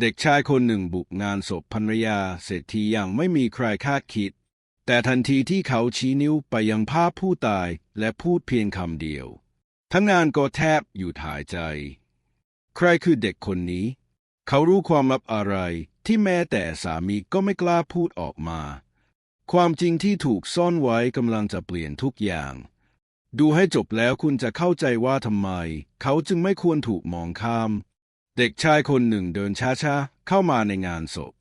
เด็กชายคนหนึ่งบุกงานศพภรรยาเศรษฐีอย่างไม่มีใครคาดคิด แต่ทันทีที่เขาชี้นิ้วไปยังภาพผู้ตายและพูดเพียงคำเดียว ทั้งงานก็แทบอยู่ถ่ายใจ ใครคือเด็กคนนี้ เขารู้ความลับอะไรที่แม้แต่สามีก็ไม่กล้าพูดออกมา ความจริงที่ถูกซ่อนไว้กำลังจะเปลี่ยนทุกอย่าง ดูให้จบแล้วคุณจะเข้าใจว่าทำไม เขาจึงไม่ควรถูกมองข้าม เด็กชายคนหนึ่งเดินช้าๆ เข้ามาในงานศพ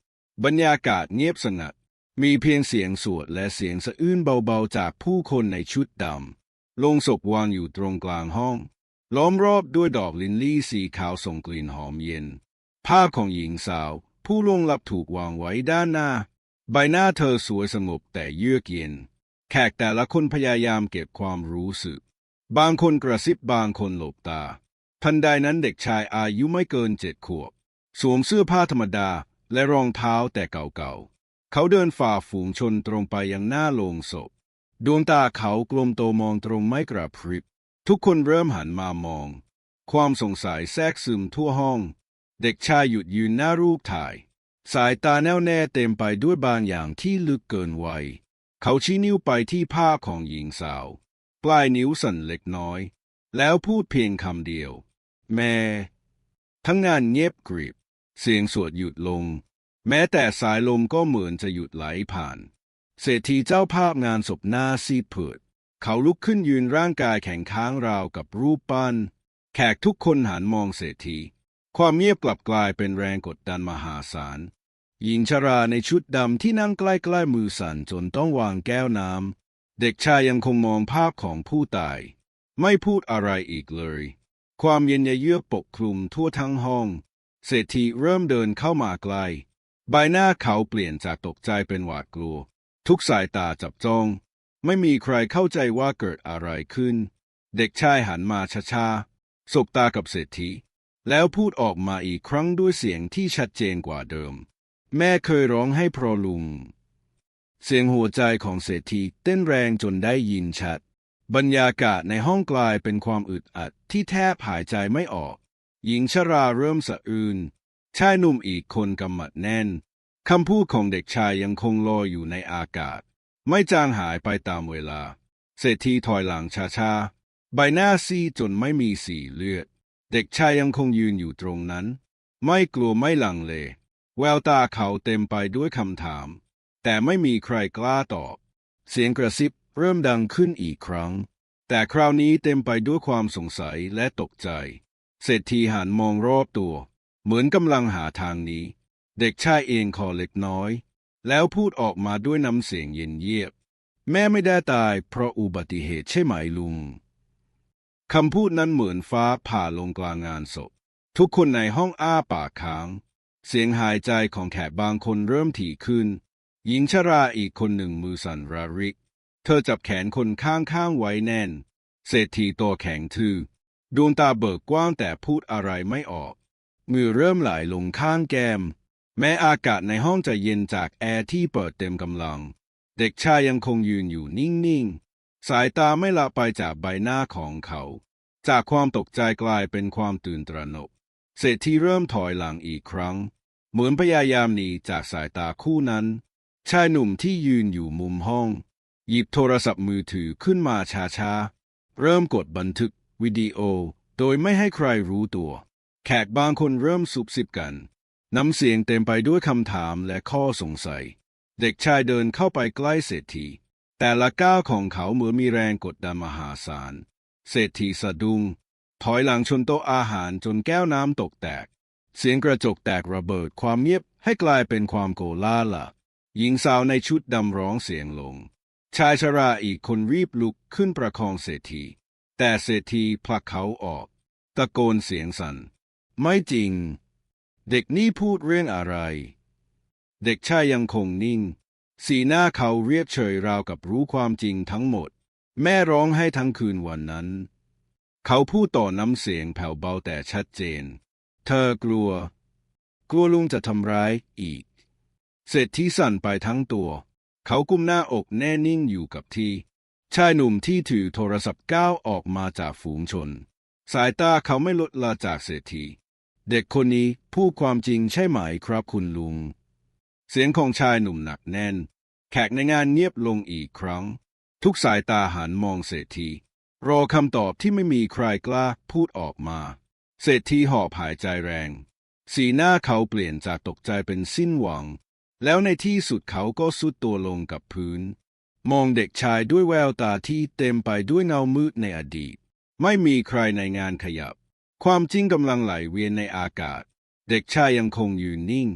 บรรยากาศเงียบสงัด มีเพียงเสียงสวดและเสียงสะอื้นเบาๆ จากผู้คนในชุดดำโลงศพวางอยู่ตรงกลางห้อง ล้อมรอบด้วยดอกลินลี่สีขาวส่งกลิ่นหอมเย็น ภาพของหญิงสาว ผู้ล่วงลับถูกวางไว้ด้านหน้า ใบหน้าเธอสวยสงบแต่เยือกเย็น แขกแต่ละคนพยายามเก็บความรู้สึก บางคนกระซิบบางคนหลบตา ทันใดนั้นเด็กชายอายุไม่เกินเจ็ดขวบ สวมเสื้อผ้าธรรมดาและรองเท้าแต่เก่าๆ เขาเดินฝ่าฝูงชนตรงไปยังหน้าโลงศพ ดวงตาเขากลมโตมองตรงไม่กระพริบ ทุกคนเริ่มหันมามอง ความสงสัยแทรกซึมทั่วห้อง เด็กชายหยุดยืนหน้ารูปถ่าย สายตาแน่วแน่เต็มไปด้วยบางอย่างที่ลึกเกินวัย เขาชี้นิ้วไปที่ผ้าของหญิงสาว ปลายนิ้วสั่นเล็กน้อย แล้วพูดเพียงคำเดียว แม่ ทั้งงานเงียบกริบ เสียงสวดหยุดลง แม้แต่สายลมก็เหมือนจะหยุดไหลผ่าน เศรษฐีเจ้าภาพงานศพหน้าซีดเผือดเขาลุกขึ้นยืนร่างกายแข็งค้างราวกับรูปปั้น แขกทุกคนหันมองเศรษฐี ความเงียบกลับกลายเป็นแรงกดดันมหาศาล หญิงชราในชุดดำที่นั่งใกล้ๆมือสั่นจนต้องวางแก้วน้ำเด็กชายยังคงมองภาพของผู้ตาย ไม่พูดอะไรอีกเลย ความเย็นเยือกปกคลุมทั่วทั้งห้อง เศรษฐีเริ่มเดินเข้ามาใกล ใบหน้าเขาเปลี่ยนจากตกใจเป็นหวาดกลัว ทุกสายตาจับจ้อง ไม่มีใครเข้าใจว่าเกิดอะไรขึ้น เด็กชายหันมาช้าๆสบตากับเศรษฐี แล้วพูดออกมาอีกครั้งด้วยเสียงที่ชัดเจนกว่าเดิม แม่เคยร้องให้พราะลุง เสียงหัวใจของเศรษฐีเต้นแรงจนได้ยินชัด บรรยากาศในห้องกลายเป็นความอึดอัดที่แทบหายใจไม่ออก หญิงชราเริ่มสะอื้นชายหนุ่มอีกคนกำมัดแน่น คำพูดของเด็กชายยังคงลอยอยู่ในอากาศ ไม่จางหายไปตามเวลา เศรษฐีถอยหลังช้าๆ ใบหน้าซีดจนไม่มีสีเลือด เด็กชายยังคงยืนอยู่ตรงนั้น ไม่กลัวไม่ลังเล แววตาเขาเต็มไปด้วยคำถาม แต่ไม่มีใครกล้าตอบ เสียงกระซิบ เริ่มดังขึ้นอีกครั้ง แต่คราวนี้เต็มไปด้วยความสงสัยและตกใจ เศรษฐีหันมองรอบตัว เหมือนกำลังหาทางนี้ เด็กชายเองคอเล็กน้อย แล้วพูดออกมาด้วยน้ำเสียงเย็นเยียบ แม่ไม่ได้ตายเพราะอุบัติเหตุใช่ไหมลุงคำพูดนั้นเหมือนฟ้าผ่าลงกลางงานศพ ทุกคนในห้องอ้าปากค้าง เสียงหายใจของแขกบางคนเริ่มถี่ขึ้น หญิงชราอีกคนหนึ่งมือสั่นระริก เธอจับแขนคนข้างๆไว้แน่น เศรษฐีตัวแข็งทื่อดวงตาเบิกกว้างแต่พูดอะไรไม่ออก มือเริ่มไหลลงข้างแก้ม แม้อากาศในห้องจะเย็นจากแอร์ที่เปิดเต็มกำลัง เด็กชายยังคงยืนอยู่นิ่งๆ สายตาไม่ละไปจากใบหน้าของเขา จากความตกใจกลายเป็นความตื่นตระหนก เศรษฐีเริ่มถอยหลังอีกครั้ง เหมือนพยายามหนีจากสายตาคู่นั้น ชายหนุ่มที่ยืนอยู่มุมห้อง หยิบโทรศัพท์มือถือขึ้นมาช้าๆ เริ่มกดบันทึกวิดีโอ โดยไม่ให้ใครรู้ตัว แขกบางคนเริ่มสุบสิบกันน้ำเสียงเต็มไปด้วยคำถามและข้อสงสัย เด็กชายเดินเข้าไปใกล้เศรษฐี แต่ละก้าวของเขาเหมือนมีแรงกดดันมหาศาล เศรษฐีสะดุ้งถอยหลังชนโต๊ะอาหารจนแก้วน้ำตกแตก เสียงกระจกแตกระเบิดความเงียบให้กลายเป็นความโกลาหลหญิงสาวในชุดดำร้องเสียงลง ชายชราอีกคนรีบลุกขึ้นประคองเศรษฐี แต่เศรษฐีผลักเขาออก ตะโกนเสียงสัน่น ไม่จริง เด็กนี่พูดเรื่องอะไร เด็กชายยังคงนิ่ง สีหน้าเขาเรียบเฉยราวกับรู้ความจริงทั้งหมด แม่ร้องให้ทั้งคืนวันนั้น เขาพูดต่อน้ำเสียงแผ่วเบาแต่ชัดเจน เธอกลัว กลัวลุงจะทำร้ายอีก เศรษฐีสั่นไปทั้งตัว เขากุมหน้าอกแน่นิ่งอยู่กับที่ ชายหนุ่มที่ถือโทรศัพท์ก้าวออกมาจากฝูงชน สายตาเขาไม่ลดละจากเศรษฐี เด็กคนนี้พูดความจริงใช่ไหมครับคุณลุง เสียงของชายหนุ่มหนักแน่น แขกในงานเงียบลงอีกครั้ง ทุกสายตาหันมองเศรษฐี รอคำตอบที่ไม่มีใครกล้าพูดออกมา เศรษฐีหอบหายใจแรง สีหน้าเขาเปลี่ยนจากตกใจเป็นสิ้นหวัง แล้วในที่สุดเขาก็สุดตัวลงกับพื้น มองเด็กชายด้วยแววตาที่เต็มไปด้วยเงามืดในอดีต ไม่มีใครในงานขยับ ความจริงกำลังไหลเวียนในอากาศ เด็กชายยังคงยืนนิ่ง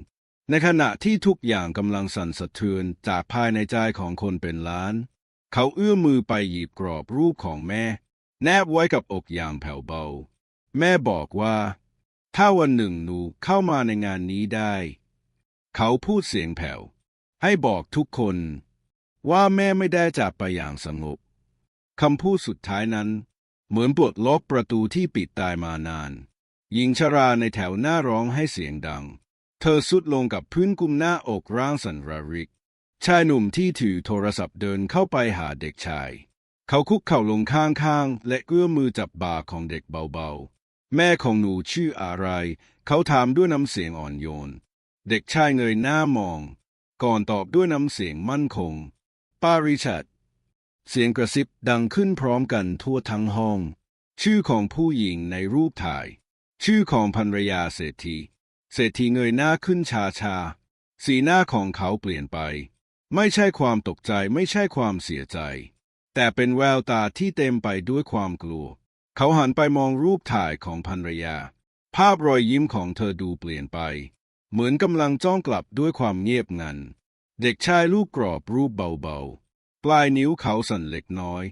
ในขณะที่ทุกอย่างกำลังสั่นสะเทือนจากภายในใจของคนเป็นล้าน เขาเอื้อมมือไปหยิบกรอบรูปของแม่ แนบไว้กับอกอย่างแผ่วเบา แม่บอกว่า ถ้าวันหนึ่งหนูเข้ามาในงานนี้ได้ เขาพูดเสียงแผ่ว ให้บอกทุกคน ว่าแม่ไม่ได้จากไปอย่างสงบคำพูดสุดท้ายนั้น เหมือนปลดล็อกประตูที่ปิดตายมานาน หญิงชราในแถวหน้าร้องให้เสียงดัง เธอสุดลงกับพื้นกุมหน้าอกร่างสันระริก ชายหนุ่มที่ถือโทรศัพท์เดินเข้าไปหาเด็กชาย เขาคุกเข่าลงข้างๆ และเอื้อมมือจับบ่าของเด็กเบาๆ แม่ของหนูชื่ออะไร เขาถามด้วยน้ำเสียงอ่อนโยน เด็กชายเงยหน้ามอง ก่อนตอบด้วยน้ำเสียงมั่นคง ป้าริชัด เสียงกระซิบดังขึ้นพร้อมกันทั่วทั้งห้อง ชื่อของผู้หญิงในรูปถ่าย ชื่อของภรรยาเศรษฐี เศรษฐีเงยหน้าขึ้นชาชา สีหน้าของเขาเปลี่ยนไป ไม่ใช่ความตกใจไม่ใช่ความเสียใจ แต่เป็นแววตาที่เต็มไปด้วยความกลัว เขาหันไปมองรูปถ่ายของภรรยา ภาพรอยยิ้มของเธอดูเปลี่ยนไป เหมือนกำลังจ้องกลับด้วยความเงียบงัน เด็กชายลูกกรอบรูปเบาๆ ปลายนิ้วเขาสั่นเล็กน้อย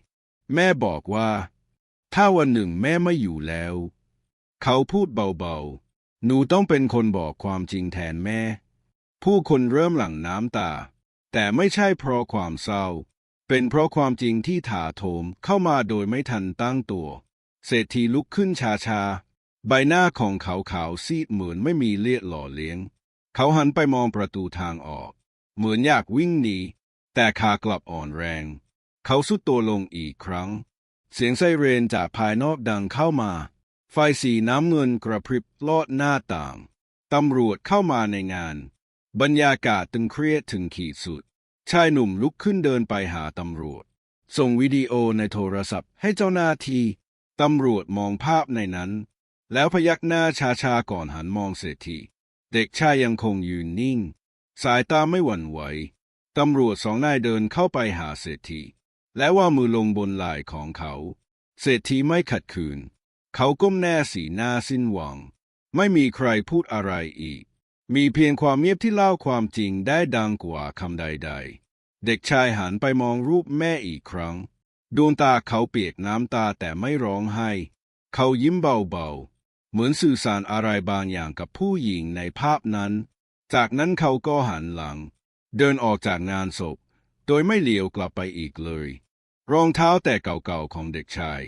แม่บอกว่า ถ้าวันหนึ่งแม่ไม่อยู่แล้ว เขาพูดเบาๆ หนูต้องเป็นคนบอกความจริงแทนแม่ ผู้คนเริ่มหลั่งน้ำตา แต่ไม่ใช่เพราะความเศร้า เป็นเพราะความจริงที่ถาโถมเข้ามาโดยไม่ทันตั้งตัว เศรษฐีลุกขึ้นช้าๆ ใบหน้าของเขาขาวซีดเหมือนไม่มีเลือดหล่อเลี้ยง เขาหันไปมองประตูทางออก เหมือนอยากวิ่งหนี แต่ขากลับอ่อนแรง เขาสุดตัวลงอีกครั้ง เสียงไซเรนจากภายนอกดังเข้ามา ไฟสีน้ำเงินกระพริบลอดหน้าต่าง ตำรวจเข้ามาในงาน บรรยากาศตึงเครียดถึงขีดสุด ชายหนุ่มลุกขึ้นเดินไปหาตำรวจ ส่งวิดีโอในโทรศัพท์ให้เจ้าหน้าที่ตำรวจมองภาพในนั้น แล้วพยักหน้าชาๆก่อนหันมองเศรษฐี เด็กชายยังคงยืนนิ่ง สายตาไม่หวั่นไหว ตำรวจสองนายเดินเข้าไปหาเศรษฐี และว่ามือลงบนไหล่ของเขา เศรษฐีไม่ขัดขืน เขาก้มแน่สีหน้าสิ้นหวัง ไม่มีใครพูดอะไรอีก มีเพียงความเงียบที่เล่าความจริงได้ดังกว่าคำใดๆ เด็กชายหันไปมองรูปแม่อีกครั้ง ดวงตาเขาเปียกน้ำตาแต่ไม่ร้องไห้ เขายิ้มเบาๆ เหมือนสื่อสารอะไรบางอย่างกับผู้หญิงในภาพนั้น จากนั้นเขาก็หันหลัง เดินออกจากงานศพ โดยไม่เหลียวกลับไปอีกเลย รองเท้าแต่เก่าๆของเด็กชาย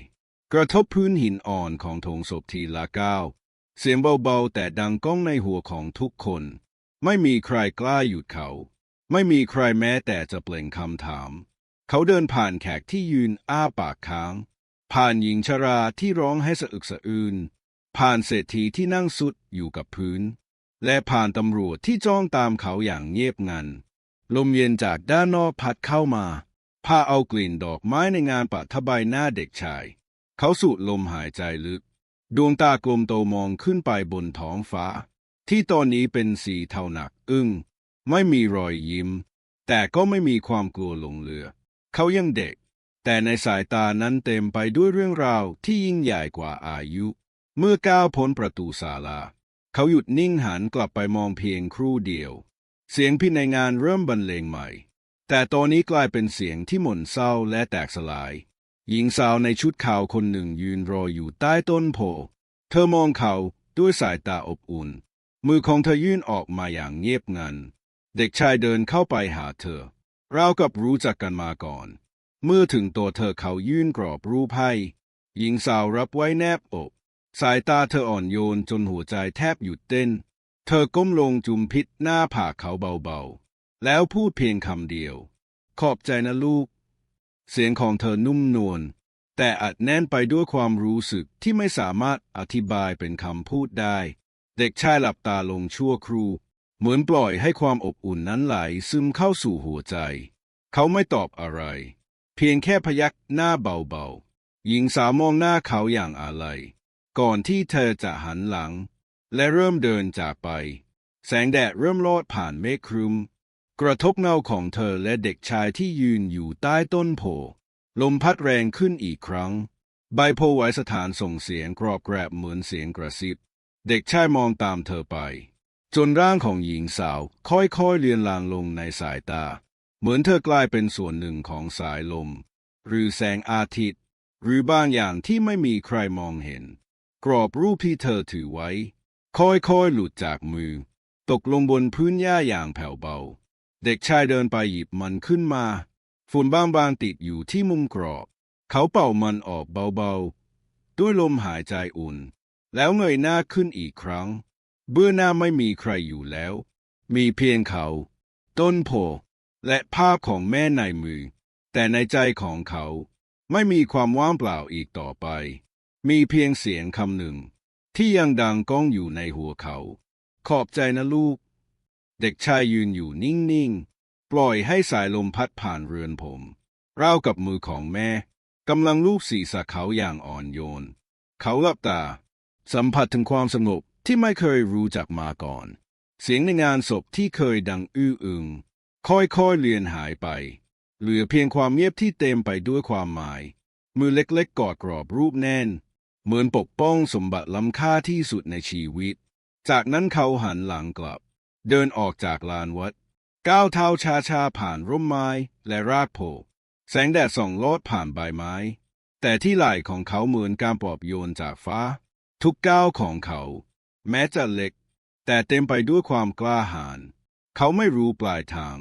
กระทบพื้นหินอ่อนของโถงศพทีละก้าวเสียงเบาๆแต่ดังก้องในหัวของทุกคน ไม่มีใครกล้าหยุดเขา ไม่มีใครแม้แต่จะเปล่งคำถาม เขาเดินผ่านแขกที่ยืนอ้าปากค้าง ผ่านหญิงชราที่ร้องให้สะอึกสะอื้น ผ่านเศรษฐีที่นั่งสุดอยู่กับพื้น และผ่านตำรวจที่จ้องตามเขาอย่างเงียบงัน ลมเย็นจากด้านนอกพัดเข้ามาพาเอากลิ่นดอกไม้ในงานปะทบายหน้าเด็กชาย เขาสูดลมหายใจลึก ดวงตากลมโตมองขึ้นไปบนท้องฟ้า ที่ตอนนี้เป็นสีเทาหนักอึ้ง ไม่มีรอยยิ้ม แต่ก็ไม่มีความกลัวหลงเหลือ เขายังเด็ก แต่ในสายตานั้นเต็มไปด้วยเรื่องราวที่ยิ่งใหญ่กว่าอายุ เมื่อก้าวพ้นประตูศาลา เขาหยุดนิ่งหันกลับไปมองเพียงครู่เดียว เสียงพี่ในงานเริ่มบรรเลงใหม่ แต่ตอนนี้กลายเป็นเสียงที่หม่นเศร้าและแตกสลาย หญิงสาวในชุดขาวคนหนึ่งยืนรออยู่ใต้ต้นโพ เธอมองเขาด้วยสายตาอบอุ่น มือของเธอยื่นออกมาอย่างเงียบงัน เด็กชายเดินเข้าไปหาเธอราวกับรู้จักกันมาก่อน เมื่อถึงตัวเธอเขายื่นกรอบรูปให้ หญิงสาวรับไว้แนบอก สายตาเธออ่อนโยนจนหัวใจแทบหยุดเต้น เธอก้มลงจุมพิษหน้าผากเขาเบาๆ แล้วพูดเพียงคำเดียว ขอบใจนะลูก เสียงของเธอนุ่มนวลแต่อัดแน่นไปด้วยความรู้สึกที่ไม่สามารถอธิบายเป็นคำพูดได้ เด็กชายหลับตาลงชั่วครู่ เหมือนปล่อยให้ความอบอุ่นนั้นไหลซึมเข้าสู่หัวใจ เขาไม่ตอบอะไร เพียงแค่พยักหน้าเบาๆหญิงสาวมองหน้าเขาอย่างอาลัย ก่อนที่เธอจะหันหลัง และเริ่มเดินจากไป แสงแดดเริ่มลอดผ่านเมฆครึม กระทบเงาของเธอและเด็กชายที่ยืนอยู่ใต้ต้นโพลมพัดแรงขึ้นอีกครั้ง ใบโพไว้สถานส่งเสียงกรอบแกรบเหมือนเสียงกระซิบ เด็กชายมองตามเธอไป จนร่างของหญิงสาวค่อยๆเลือนลางลงในสายตา เหมือนเธอกลายเป็นส่วนหนึ่งของสายลม หรือแสงอาทิตย์ หรือบางอย่างที่ไม่มีใครมองเห็น กรอบรูปที่เธอถือไว้ ค่อยๆหลุดจากมือ ตกลงบนพื้นหญ้าอย่างแผ่วเบา เด็กชายเดินไปหยิบมันขึ้นมา ฝุ่นบางๆติดอยู่ที่มุมกรอบ เขาเป่ามันออกเบาๆ ด้วยลมหายใจอุ่น แล้วเงยหน้าขึ้นอีกครั้ง เบื้องหน้าไม่มีใครอยู่แล้ว มีเพียงเขา ต้นโพและภาพของแม่ในมือ แต่ในใจของเขาไม่มีความว่างเปล่าอีกต่อไป มีเพียงเสียงคำหนึ่ง ที่ยังดังก้องอยู่ในหัวเขา ขอบใจนะลูก เด็กชายยืนอยู่นิ่ง ๆ ปล่อยให้สายลมพัดผ่านเรือนผมราวกับมือของแม่กำลังลูบศีรษะเขาอย่างอ่อนโยน เขาหลับตา สัมผัสถึงความสงบที่ไม่เคยรู้จักมาก่อน เสียงในงานศพที่เคยดังอื้ออึง ค่อยๆเลือนหายไป เหลือเพียงความเงียบที่เต็มไปด้วยความหมาย มือเล็กๆกอดกรอบรูปแน่น เหมือนปกป้องสมบัติล้ำค่าที่สุดในชีวิต จากนั้นเขาหันหลังกลับ เดินออกจากลานวัด ก้าวเท้าช้าๆผ่านร่มไม้และรากโพแสงแดดส่องลอดผ่านใบไม้ แต่ที่ไหล่ของเขาเหมือนการปลอบโยนจากฟ้า ทุกก้าวของเขา แม้จะเล็ก แต่เต็มไปด้วยความกล้าหาญเขาไม่รู้ปลายทาง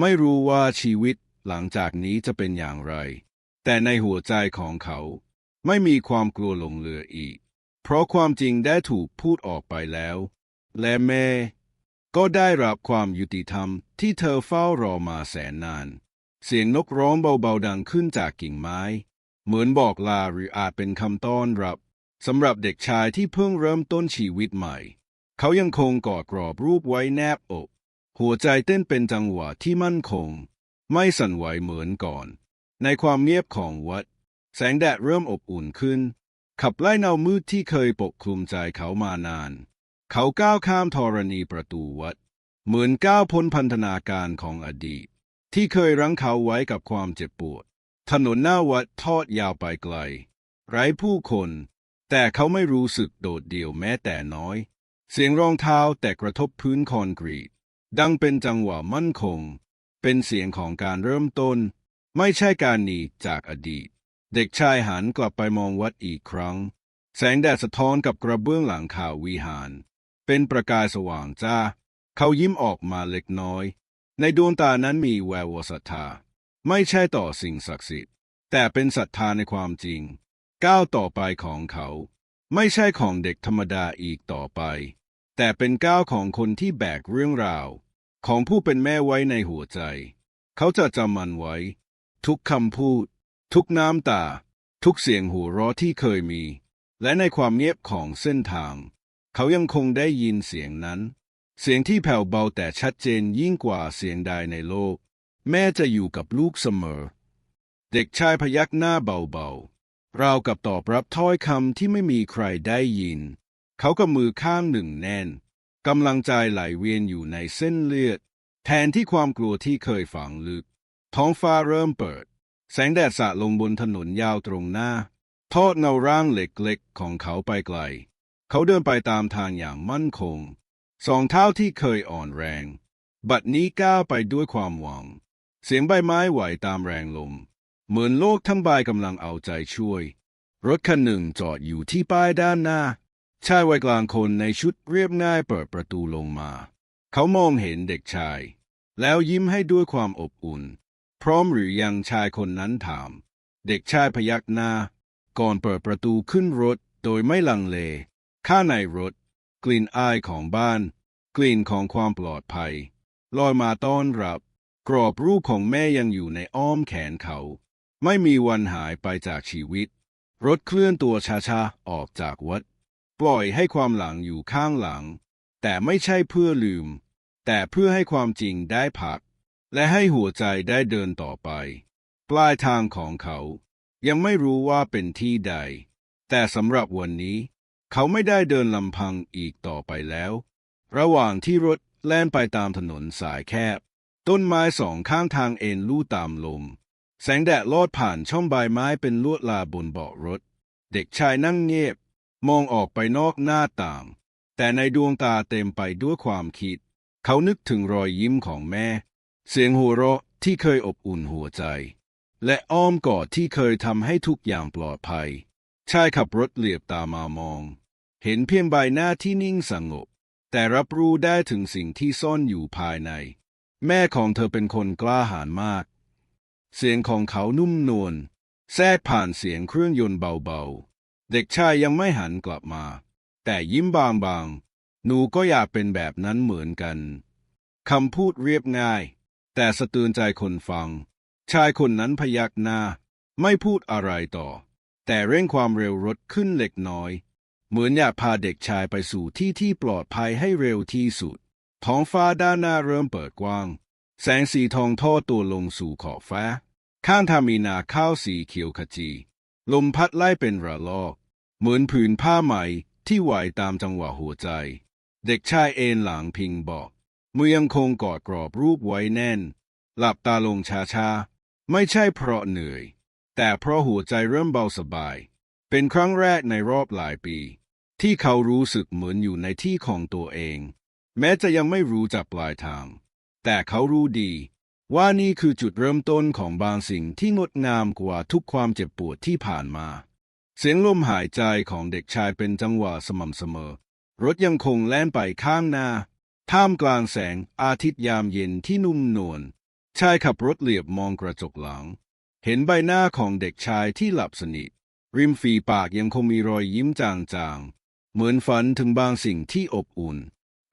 ไม่รู้ว่าชีวิตหลังจากนี้จะเป็นอย่างไร แต่ในหัวใจของเขา ไม่มีความกลัวหลงเหลืออีก เพราะความจริงได้ถูกพูดออกไปแล้ว และแม่ ก็ได้รับความยุติธรรมที่เธอเฝ้ารอมาแสนนาน เสียงนกร้องเบาๆดังขึ้นจากกิ่งไม้ เหมือนบอกลาหรืออาจเป็นคำต้อนรับสำหรับเด็กชายที่เพิ่งเริ่มต้นชีวิตใหม่ เขายังคงกอดกรอบรูปไว้แนบอก หัวใจเต้นเป็นจังหวะที่มั่นคง ไม่สั่นไหวเหมือนก่อน ในความเงียบของวัด แสงแดดเริ่มอบอุ่นขึ้น ขับไล่เงามืดที่เคยปกคลุมใจเขามานาน เขาก้าวข้ามธรณีประตูวัด เหมือนก้าวพ้นพันธนาการของอดีต ที่เคยรั้งเขาไว้กับความเจ็บปวด ถนนหน้าวัดทอดยาวไปไกล ไร้ผู้คน แต่เขาไม่รู้สึกโดดเดี่ยวแม้แต่น้อย เสียงรองเท้าแต่กระทบพื้นคอนกรีต ดังเป็นจังหวะมั่นคง เป็นเสียงของการเริ่มต้น ไม่ใช่การหนีจากอดีต เด็กชายหันกลับไปมองวัดอีกครั้ง แสงแดดสะท้อนกับกระเบื้องหลังคาวิหาร เป็นประกายสว่างจ้า เขายิ้มออกมาเล็กน้อย ในดวงตานั้นมีแวววศรัทธา ไม่ใช่ต่อสิ่งศักดิ์สิทธิ์ แต่เป็นศรัทธาในความจริง ก้าวต่อไปของเขา ไม่ใช่ของเด็กธรรมดาอีกต่อไป แต่เป็นก้าวของคนที่แบกเรื่องราว ของผู้เป็นแม่ไว้ในหัวใจ เขาจะจำมันไว้ ทุกคำพูด ทุกน้ำตา ทุกเสียงหัวเราะที่เคยมี และในความเงียบของเส้นทาง เขายังคงได้ยินเสียงนั้น เสียงที่แผ่วเบาแต่ชัดเจนยิ่งกว่าเสียงใดในโลก แม่จะอยู่กับลูกเสมอ เด็กชายพยักหน้าเบาๆราวกับตอบรับถ้อยคำที่ไม่มีใครได้ยิน เขากับมือข้างหนึ่งแน่นกำลังใจไหลเวียนอยู่ในเส้นเลือด แทนที่ความกลัวที่เคยฝังลึก ท้องฟ้าเริ่มเปิด แสงแดดสาดลงบนถนนยาวตรงหน้า ทอดเงาร่างเล็กๆของเขาไปไกล เขาเดินไปตามทางอย่างมั่นคง สองเท้าที่เคยอ่อนแรง บัดนี้ก้าวไปด้วยความหวัง เสียงใบไม้ไหวตามแรงลม เหมือนโลกทั้งใบกำลังเอาใจช่วย รถคันหนึ่งจอดอยู่ที่ป้ายด้านหน้า ชายวัยกลางคนในชุดเรียบง่ายเปิดประตูลงมา เขามองเห็นเด็กชาย แล้วยิ้มให้ด้วยความอบอุ่น พร้อมหรือยังชายคนนั้นถาม เด็กชายพยักหน้า ก่อนเปิดประตูขึ้นรถโดยไม่ลังเล ข้างในรถ กลิ่นอายของบ้าน กลิ่นของความปลอดภัย ลอยมาต้อนรับ กรอบรูปของแม่ยังอยู่ในอ้อมแขนเขา ไม่มีวันหายไปจากชีวิต รถเคลื่อนตัวช้าๆออกจากวัด ปล่อยให้ความหลังอยู่ข้างหลัง แต่ไม่ใช่เพื่อลืม แต่เพื่อให้ความจริงได้พัก และให้หัวใจได้เดินต่อไป ปลายทางของเขา ยังไม่รู้ว่าเป็นที่ใด แต่สำหรับวันนี้ เขาไม่ได้เดินลำพังอีกต่อไปแล้ว ระหว่างที่รถแล่นไปตามถนนสายแคบ ต้นไม้สองข้างทางเอ็นลู่ตามลม แสงแดดลอดผ่านช่องใบไม้เป็นลวดลาบนเบาะรถ เด็กชายนั่งเงียบ มองออกไปนอกหน้าต่าง แต่ในดวงตาเต็มไปด้วยความคิด เขานึกถึงรอยยิ้มของแม่ เสียงหัวเราะที่เคยอบอุ่นหัวใจ และอ้อมกอดที่เคยทำให้ทุกอย่างปลอดภัย ชายขับรถเหลียบตามามอง เห็นเพียงใบหน้าที่นิ่งสงบ แต่รับรู้ได้ถึงสิ่งที่ซ่อนอยู่ภายใน แม่ของเธอเป็นคนกล้าหาญมาก เสียงของเขานุ่มนวลแทรกผ่านเสียงเครื่องยนต์เบาๆ เด็กชายยังไม่หันกลับมา แต่ยิ้มบางๆ หนูก็อยากเป็นแบบนั้นเหมือนกัน คำพูดเรียบง่าย แต่สะเตือนใจคนฟัง ชายคนนั้นพยักหน้า ไม่พูดอะไรต่อ แต่เร่งความเร็วรถขึ้นเล็กน้อย เหมือนอยากพาเด็กชายไปสู่ที่ที่ปลอดภัยให้เร็วที่สุด ท้องฟ้าด้านหน้าเริ่มเปิดกว้าง แสงสีทองทอดตัวลงสู่ขอบฟ้า ข้างทามีนาข้าวสีเขียวขจี ลมพัดไล่เป็นระลอก เหมือนผืนผ้าไหมที่ไหวตามจังหวะหัวใจ เด็กชายเอนหลังพิงบอก มือยังคงกอดกรอบรูปไว้แน่น หลับตาลงช้าๆ ไม่ใช่เพราะเหนื่อย แต่เพราะหัวใจเริ่มเบาสบาย เป็นครั้งแรกในรอบหลายปี ที่เขารู้สึกเหมือนอยู่ในที่ของตัวเอง แม้จะยังไม่รู้จากปลายทาง แต่เขารู้ดี ว่านี่คือจุดเริ่มต้นของบางสิ่งที่งดงามกว่าทุกความเจ็บปวดที่ผ่านมา เสียงลมหายใจของเด็กชายเป็นจังหวะสม่ำเสมอ รถยังคงแล่นไปข้างหน้า ท่ามกลางแสงอาทิตย์ยามเย็นที่นุ่มนวล ชายขับรถเหลียบมองกระจกหลัง เห็นใบหน้าของเด็กชายที่หลับสนิท ริมฝีปากยังคงมีรอยยิ้มจางๆ เหมือนฝันถึงบางสิ่งที่อบอุ่น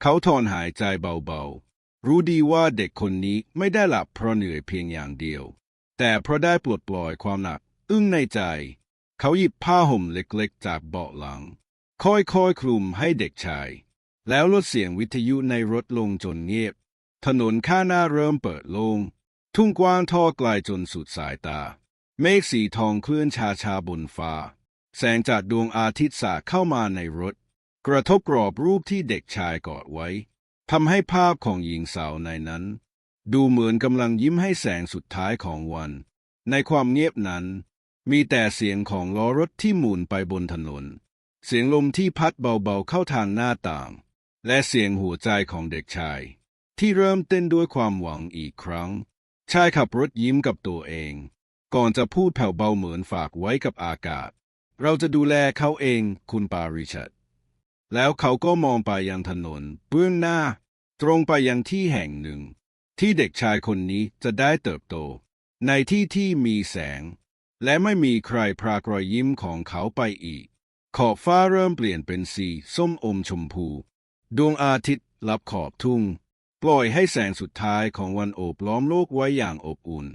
เขาถอนหายใจเบาๆ รู้ดีว่าเด็กคนนี้ไม่ได้หลับเพราะเหนื่อยเพียงอย่างเดียว แต่เพราะได้ปลดปล่อยความหนัก อึ้งในใจ เขาหยิบผ้าห่มเล็กๆ จากเบาะหลัง ค่อยๆคลุมให้เด็กชาย แล้วลดเสียงวิทยุในรถลงจนเงียบ ถนนข้างหน้าเริ่มเปิดโลง ทุ่งกว้างทอดไกลจนสุดสายตา เมฆสีทองเคลื่อนชาชาบนฟ้า แสงจากดวงอาทิตย์สาดเข้ามาในรถ กระทบกรอบรูปที่เด็กชายกอดไว้ทำให้ภาพของหญิงสาวในนั้น ดูเหมือนกำลังยิ้มให้แสงสุดท้ายของวัน ในความเงียบนั้น มีแต่เสียงของล้อรถที่หมุนไปบนถนน เสียงลมที่พัดเบาๆเข้าทางหน้าต่าง และเสียงหัวใจของเด็กชาย ที่เริ่มเต้นด้วยความหวังอีกครั้ง ชายขับรถยิ้มกับตัวเอง ก่อนจะพูดแผ่วเบาเหมือนฝากไว้กับอากาศ เราจะดูแลเขาเองคุณปาริชัดแล้วเขาก็มองไปยังถนนเบื้องหน้า ตรงไปยังที่แห่งหนึ่ง ที่เด็กชายคนนี้จะได้เติบโต ในที่ที่มีแสง และไม่มีใครพรากรอยยิ้มของเขาไปอีก ขอบฟ้าเริ่มเปลี่ยนเป็นสีส้มอมชมพู ดวงอาทิตย์ลับขอบทุ่ง ปล่อยให้แสงสุดท้ายของวันโอบล้อมโลกไว้อย่างอบอุ่น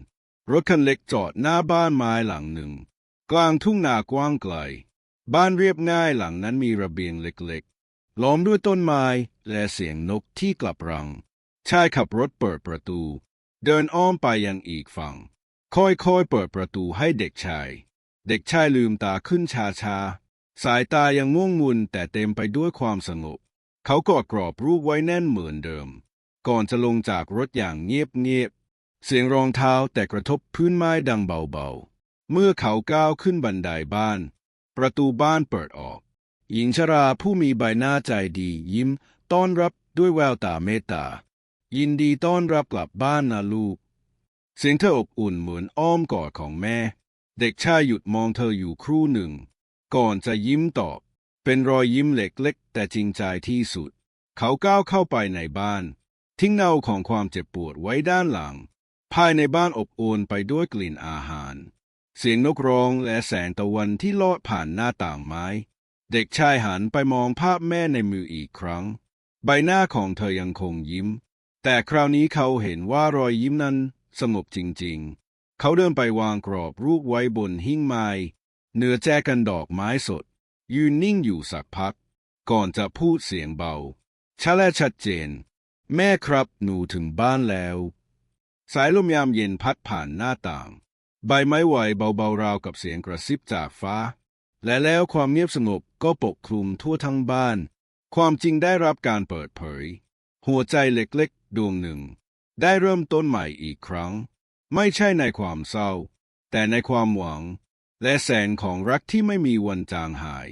รถคันเล็กจอดหน้าบ้านไม้หลังหนึ่ง กลางทุ่งนากว้างไกล บ้านเรียบง่ายหลังนั้นมีระเบียงเล็กๆ ล้อมด้วยต้นไม้และเสียงนกที่กลับรัง ชายขับรถเปิดประตู เดินอ้อมไปยังอีกฝั่ง ค่อยๆเปิดประตูให้เด็กชาย เด็กชายลืมตาขึ้นช้าๆ สายตายังง่วงงุนแต่เต็มไปด้วยความสงบ เขากอดกรอบรูปไว้แน่นเหมือนเดิม ก่อนจะลงจากรถอย่างเงียบๆ เสียงรองเท้าแต่กระทบพื้นไม้ดังเบาๆ เมื่อเขาก้าวขึ้นบันไดบ้าน ประตูบ้านเปิดออก หญิงชราผู้มีใบหน้าใจดียิ้ม ต้อนรับด้วยแววตาเมตตา ยินดีต้อนรับกลับบ้านนะลูก เสียงเธออบอุ่นเหมือนอ้อมกอดของแม่ เด็กชายหยุดมองเธออยู่ครู่หนึ่ง ก่อนจะยิ้มตอบ เป็นรอยยิ้มเล็กๆแต่จริงใจที่สุด เขาก้าวเข้าไปในบ้าน ทิ้งเงาของความเจ็บปวดไว้ด้านหลัง ภายในบ้านอบอวลไปด้วยกลิ่นอาหาร เสียงนกร้องและแสงตะวันที่ลอดผ่านหน้าต่างไม้ เด็กชายหันไปมองภาพแม่ในมืออีกครั้ง ใบหน้าของเธอยังคงยิ้ม แต่คราวนี้เขาเห็นว่ารอยยิ้มนั้นสงบจริงๆ เขาเดินไปวางกรอบรูปไว้บนหิ้งไม้เนื้อแจกันดอกไม้สด ยืนนิ่งอยู่สักพัก ก่อนจะพูดเสียงเบาชัดและชัดเจน แม่ครับหนูถึงบ้านแล้ว สายลมยามเย็นพัดผ่านหน้าต่าง ใบไม้ไหวเบาๆราวกับเสียงกระซิบจากฟ้า และแล้วความเงียบสงบก็ปกคลุมทั่วทั้งบ้าน ความจริงได้รับการเปิดเผย หัวใจเล็กๆ ดวงหนึ่ง ได้เริ่มต้นใหม่อีกครั้ง ไม่ใช่ในความเศร้า แต่ในความหวัง และแสงของรักที่ไม่มีวันจางหาย